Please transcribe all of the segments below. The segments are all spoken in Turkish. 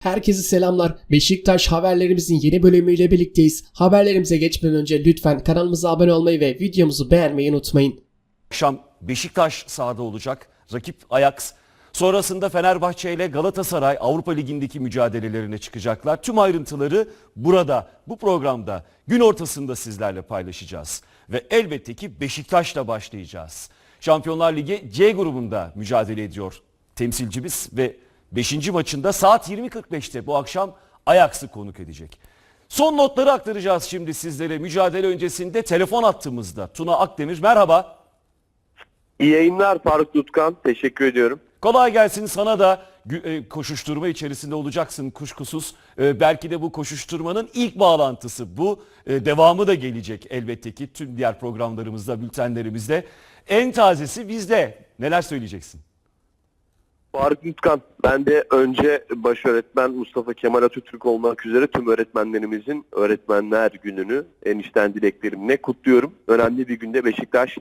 Herkese selamlar. Beşiktaş haberlerimizin yeni bölümüyle birlikteyiz. Haberlerimize geçmeden önce lütfen kanalımıza abone olmayı ve videomuzu beğenmeyi unutmayın. akşam Beşiktaş sahada olacak. Rakip Ajax. Sonrasında Fenerbahçe ile Galatasaray Avrupa Ligi'ndeki mücadelelerine çıkacaklar. Tüm ayrıntıları burada, bu programda gün ortasında sizlerle paylaşacağız. Ve elbette ki Beşiktaş'la başlayacağız. Şampiyonlar Ligi C grubunda mücadele ediyor temsilcimiz ve 5. maçında saat 20.45'te bu akşam Ajax'ı konuk edecek. Son notları aktaracağız şimdi sizlere. Mücadele öncesinde telefon attığımızda Tuna Akdemir merhaba. İyi yayınlar Faruk Tutkan. Teşekkür ediyorum. Kolay gelsin sana da e, koşuşturma içerisinde olacaksın kuşkusuz. E, belki de bu koşuşturmanın ilk bağlantısı bu. E, devamı da gelecek elbette ki tüm diğer programlarımızda, bültenlerimizde. En tazesi bizde. Neler söyleyeceksin? Faruk Tutkan, ben de önce baş öğretmen Mustafa Kemal Atatürk olmak üzere tüm öğretmenlerimizin Öğretmenler Günü'nü en içten dileklerimle kutluyorum. Önemli bir günde Beşiktaş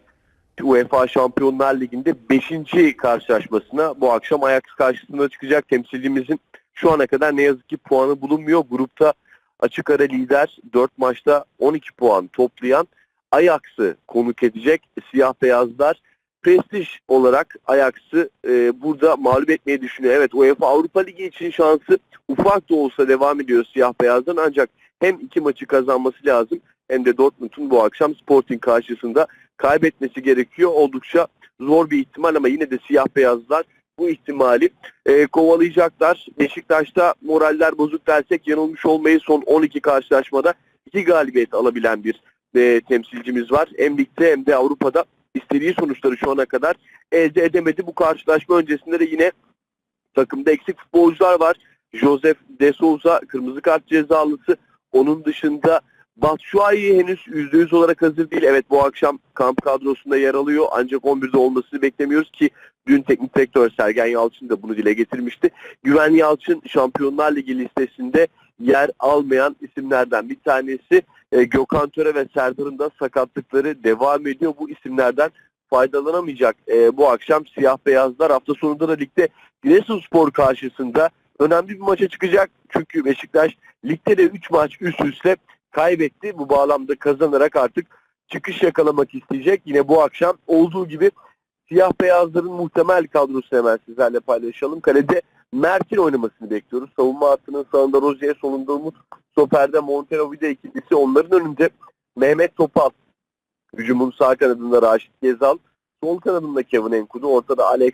UEFA Şampiyonlar Ligi'nde 5. karşılaşmasına bu akşam Ajax karşısında çıkacak temsilcimizin şu ana kadar ne yazık ki puanı bulunmuyor. Grupta açık ara lider 4 maçta 12 puan toplayan Ajax'ı konuk edecek siyah beyazlar prestij olarak Ajax'ı e, burada mağlup etmeyi düşünüyor. Evet UEFA Avrupa Ligi için şansı ufak da olsa devam ediyor siyah beyazdan ancak hem iki maçı kazanması lazım hem de Dortmund'un bu akşam Sporting karşısında kaybetmesi gerekiyor. Oldukça zor bir ihtimal ama yine de siyah beyazlar bu ihtimali e, kovalayacaklar. Beşiktaş'ta moraller bozuk dersek yanılmış olmayı son 12 karşılaşmada iki galibiyet alabilen bir e, temsilcimiz var. Hem ligde hem de Avrupa'da istediği sonuçları şu ana kadar elde edemedi. Bu karşılaşma öncesinde de yine takımda eksik futbolcular var. Joseph De Souza kırmızı kart cezalısı. Onun dışında Batshuayi henüz %100 olarak hazır değil. Evet bu akşam kamp kadrosunda yer alıyor. Ancak 11'de olmasını beklemiyoruz ki dün teknik direktör Sergen Yalçın da bunu dile getirmişti. Güven Yalçın Şampiyonlar Ligi listesinde yer almayan isimlerden bir tanesi. E, Gökhan Töre ve Serdar'ın da sakatlıkları devam ediyor. Bu isimlerden faydalanamayacak e, bu akşam siyah beyazlar hafta sonunda da ligde Giresunspor karşısında önemli bir maça çıkacak. Çünkü Beşiktaş ligde de 3 maç üst üste kaybetti. Bu bağlamda kazanarak artık çıkış yakalamak isteyecek. Yine bu akşam olduğu gibi siyah beyazların muhtemel kadrosunu hemen sizlerle paylaşalım. Kalede Mert'in oynamasını bekliyoruz. Savunma hattının sağında Rozier, solunda Umut, Stoper'de Montero Vida ikilisi. Onların önünde Mehmet Topal. Hücumun sağ kanadında Raşit Gezal. Sol kanadında Kevin Enkudu. Ortada Alex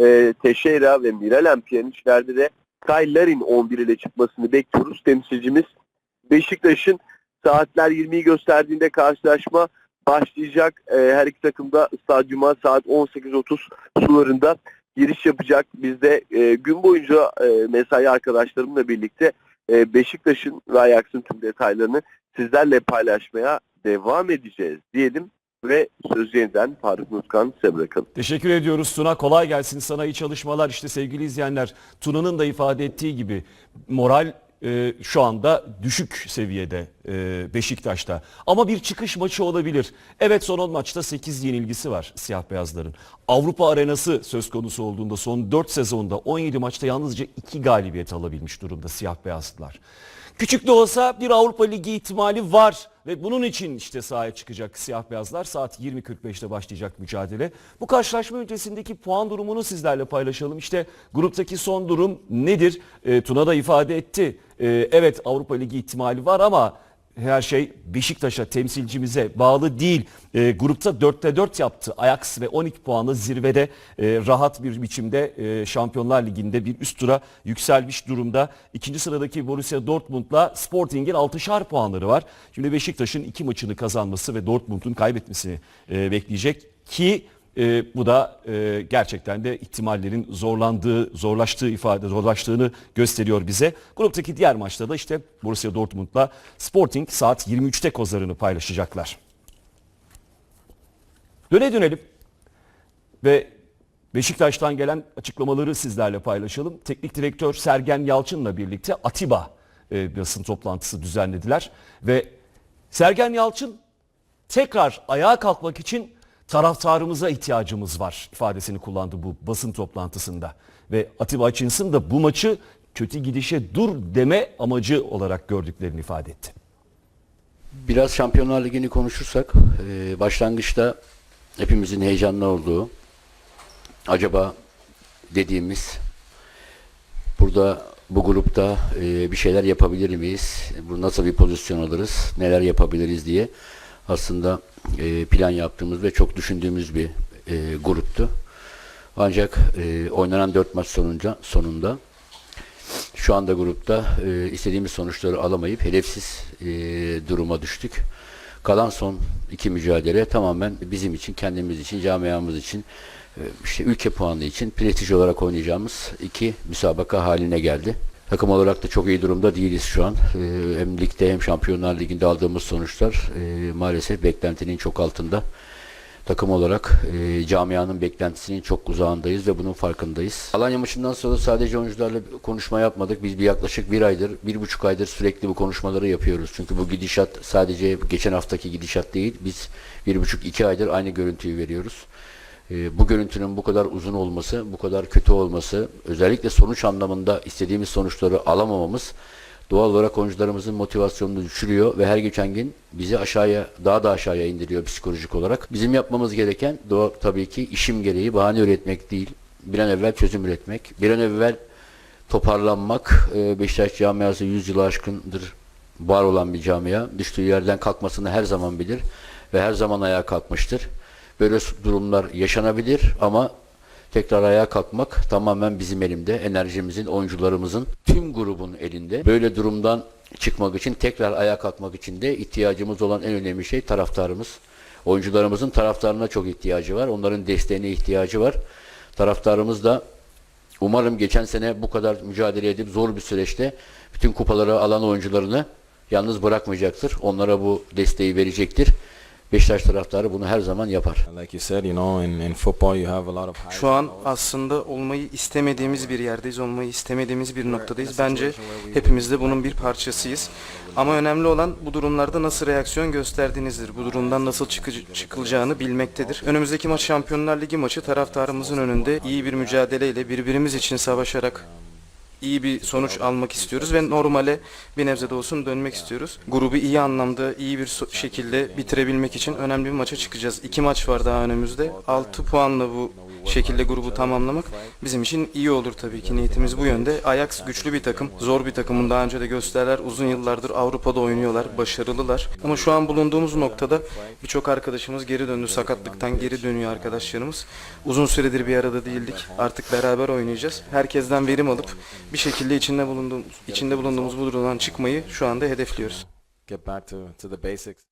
e, Teixeira ve Miralem Pjanić'lerde de Kyle Larin 11 ile çıkmasını bekliyoruz. Temsilcimiz Beşiktaş'ın saatler 20'yi gösterdiğinde karşılaşma başlayacak. E, her iki takım da stadyuma saat 18.30 sularında giriş yapacak. Biz de e, gün boyunca e, mesai arkadaşlarımla birlikte e, Beşiktaş'ın ve Ajax'ın tüm detaylarını sizlerle paylaşmaya devam edeceğiz diyelim ve sözü yeniden Faruk Nutkan size bırakalım. Teşekkür ediyoruz Tuna. Kolay gelsin sana iyi çalışmalar. İşte sevgili izleyenler Tuna'nın da ifade ettiği gibi moral e, şu anda düşük seviyede e, Beşiktaş'ta. Ama bir çıkış maçı olabilir. Evet son 10 maçta 8 yenilgisi var siyah beyazların. Avrupa arenası söz konusu olduğunda son 4 sezonda 17 maçta yalnızca 2 galibiyet alabilmiş durumda siyah beyazlılar. Küçük de olsa bir Avrupa Ligi ihtimali var ve bunun için işte sahaya çıkacak siyah beyazlar. Saat 20.45'te başlayacak mücadele. Bu karşılaşma öncesindeki puan durumunu sizlerle paylaşalım. İşte gruptaki son durum nedir? E, Tuna da ifade etti. E, evet Avrupa Ligi ihtimali var ama her şey Beşiktaş'a temsilcimize bağlı değil. E, grupta 4'te 4 yaptı. Ajax ve 12 puanla zirvede e, rahat bir biçimde e, Şampiyonlar Ligi'nde bir üst tura yükselmiş durumda. İkinci sıradaki Borussia Dortmund'la Sporting'in 6'şar puanları var. Şimdi Beşiktaş'ın iki maçını kazanması ve Dortmund'un kaybetmesini e, bekleyecek ki e, bu da e, gerçekten de ihtimallerin zorlandığı, zorlaştığı ifade, zorlaştığını gösteriyor bize. Gruptaki diğer maçta da işte Borussia Dortmund'la Sporting saat 23'te kozlarını paylaşacaklar. Döne dönelim ve Beşiktaş'tan gelen açıklamaları sizlerle paylaşalım. Teknik direktör Sergen Yalçın'la birlikte Atiba e, basın toplantısı düzenlediler ve Sergen Yalçın tekrar ayağa kalkmak için taraftarımıza ihtiyacımız var ifadesini kullandı bu basın toplantısında. Ve Atiba Hutchinson da bu maçı kötü gidişe dur deme amacı olarak gördüklerini ifade etti. Biraz Şampiyonlar Ligi'ni konuşursak, e, başlangıçta hepimizin heyecanlı olduğu, acaba dediğimiz, burada bu grupta e, bir şeyler yapabilir miyiz, bu nasıl bir pozisyon alırız, neler yapabiliriz diye aslında e, plan yaptığımız ve çok düşündüğümüz bir e, gruptu. Ancak e, oynanan dört maç sonunca, sonunda şu anda grupta e, istediğimiz sonuçları alamayıp hedefsiz e, duruma düştük. Kalan son iki mücadele tamamen bizim için, kendimiz için, camiamız için, e, işte ülke puanı için prestij olarak oynayacağımız iki müsabaka haline geldi. Takım olarak da çok iyi durumda değiliz şu an. E, hem ligde hem Şampiyonlar Ligi'nde aldığımız sonuçlar e, maalesef beklentinin çok altında takım olarak e, camianın beklentisinin çok uzağındayız ve bunun farkındayız. Alanya maçından sonra sadece oyuncularla konuşma yapmadık. Biz bir yaklaşık bir aydır, bir buçuk aydır sürekli bu konuşmaları yapıyoruz. Çünkü bu gidişat sadece geçen haftaki gidişat değil. Biz bir buçuk iki aydır aynı görüntüyü veriyoruz. E, bu görüntünün bu kadar uzun olması, bu kadar kötü olması, özellikle sonuç anlamında istediğimiz sonuçları alamamamız doğal olarak oyuncularımızın motivasyonunu düşürüyor ve her geçen gün bizi aşağıya daha da aşağıya indiriyor psikolojik olarak. Bizim yapmamız gereken doğal tabii ki işim gereği bahane üretmek değil. Bir an evvel çözüm üretmek. Bir an evvel toparlanmak. Ee, Beşiktaş camiası 100 yılı aşkındır var olan bir camia. Düştüğü yerden kalkmasını her zaman bilir ve her zaman ayağa kalkmıştır. Böyle durumlar yaşanabilir ama tekrar ayağa kalkmak tamamen bizim elimde. Enerjimizin, oyuncularımızın, tüm grubun elinde. Böyle durumdan çıkmak için, tekrar ayağa kalkmak için de ihtiyacımız olan en önemli şey taraftarımız. Oyuncularımızın taraftarına çok ihtiyacı var. Onların desteğine ihtiyacı var. Taraftarımız da umarım geçen sene bu kadar mücadele edip zor bir süreçte bütün kupaları alan oyuncularını yalnız bırakmayacaktır. Onlara bu desteği verecektir. Beşiktaş taraftarı bunu her zaman yapar. Şu an aslında olmayı istemediğimiz bir yerdeyiz, olmayı istemediğimiz bir noktadayız. Bence hepimiz de bunun bir parçasıyız. Ama önemli olan bu durumlarda nasıl reaksiyon gösterdiğinizdir. Bu durumdan nasıl çıkı- çıkılacağını bilmektedir. Önümüzdeki maç Şampiyonlar Ligi maçı taraftarımızın önünde iyi bir mücadeleyle birbirimiz için savaşarak iyi bir sonuç almak istiyoruz ve normale bir nebze de olsun dönmek istiyoruz. Grubu iyi anlamda, iyi bir so- şekilde bitirebilmek için önemli bir maça çıkacağız. İki maç var daha önümüzde. 6 puanla bu şekilde grubu tamamlamak bizim için iyi olur tabii ki. Niyetimiz bu yönde. Ajax güçlü bir takım. Zor bir takımın daha önce de gösterler. Uzun yıllardır Avrupa'da oynuyorlar. Başarılılar. Ama şu an bulunduğumuz noktada birçok arkadaşımız geri döndü. Sakatlıktan geri dönüyor arkadaşlarımız. Uzun süredir bir arada değildik. Artık beraber oynayacağız. Herkesten verim alıp bir şekilde içinde bulunduğumuz içinde bulunduğumuz bu durumdan çıkmayı şu anda hedefliyoruz. Get back to, to the basics.